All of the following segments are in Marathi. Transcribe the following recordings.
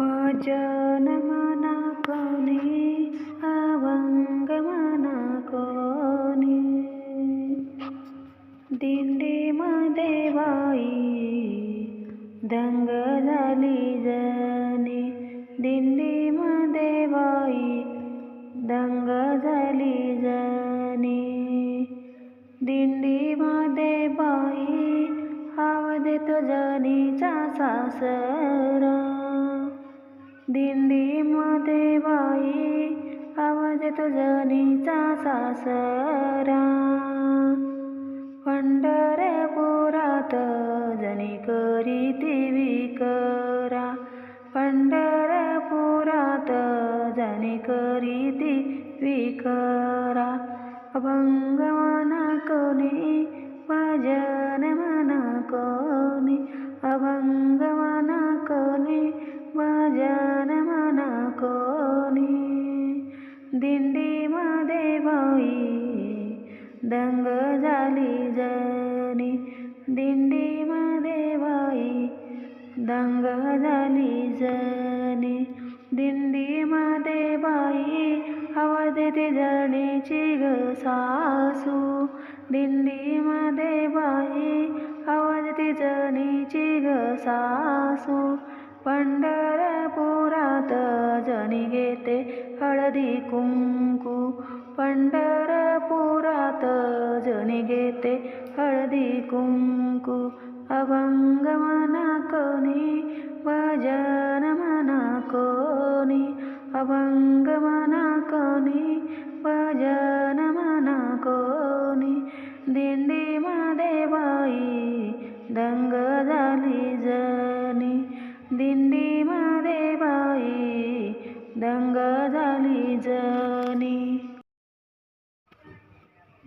भजन मना कोणी अवंग मना कोणी दिंडीमध्ये बाई दंग झाली जनी। दिंडीमध्ये बाई दंग झाली जनी। दिंडीमध्ये बाई आवाज देतो जनीचा सासरा। दिंडीमध्ये बाई आवाज तुझनीचा जनीचा सासरा. पंढरपुरात जनी करीती विकरा. पंढरपुरात जनी करीती विकरा. अभंग मना कोणी भजन मना कोणी. अभंग दिंडीमध्ये बाई दंग झाली जनी. दिंडीमध्ये बाई दंग झाली जनी. दिंडीमध्ये बाई आवाज देते जणीची ग सासू. दिंडीमध्ये बाई आवाज देते जणीची ग सासू. पंढरपुरात जणी घेते हळदी कुंकू. पंढरपुरात जणी घेते हळदी कुंकू. अभंग मना कोणी भजन मना कोणी. अभंग मना कोणी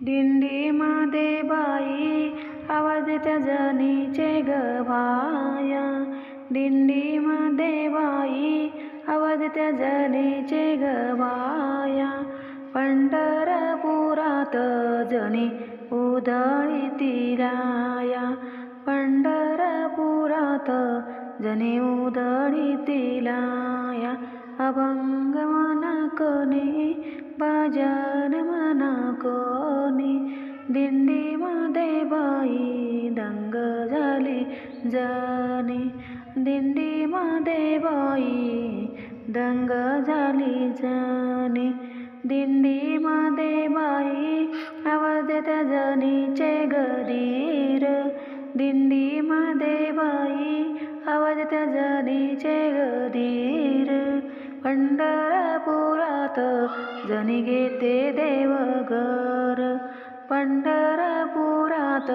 दिंडीमध्ये बाई आवाज त्या जनीचे गवाया दिंडी मादे बाई आवाज त्या जनीचे ग पंढरपुरात जनी उधळी तिराया. पंढरपुरात जनी उधळी तिलाया अभंग मनकने भजन दिंडीमध्ये बाई दंग झाली जानी. दिंडीमध्ये बाई दंग झाली जानी. दिंडीमध्ये बाई आवाज त्या जनीचे गरीर दिंडीमध्ये बाई आवाज त्या जनीचे गरीर पंढरपुरात जनी घेते देवघर. पंढरपुरात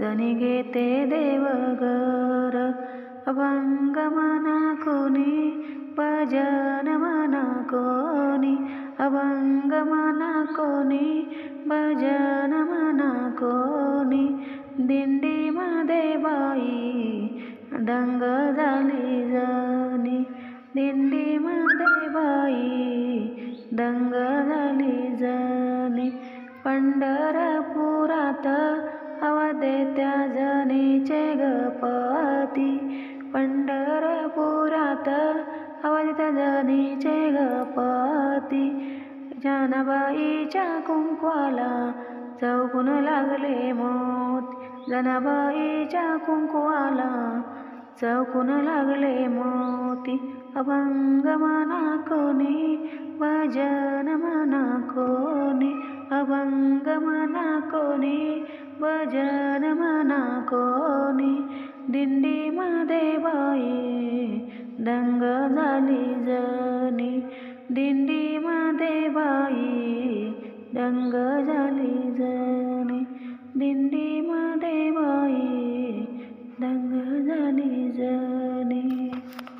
जनी घेते देवघर अभंग मना कोणी भजन मना कोणी अभंग मना कोणी भजन मना कोणी. दिंडीमध्ये बाई दंग झाली जनी. दिंडीमध्ये बाई दंग झाली जनी. पंढरपुरात अवधे त्या जनीचे गपती पंढरपुरात अवधे त्या जनीचे गपती जनाबाईच्या कुंकवाला चौकून लागले मोत. जनाबाईच्या कुंकवाला चौकून लागले मोती. अभंग मना कोणी भजन मना कोणी. अभंग मना कोणी भजन मना कोणी दिंडीमध्ये बाई दंग झाली जनी दिंडीमध्ये बाई दंग झाली जनी दिंडीमध्ये बाई दंग झाली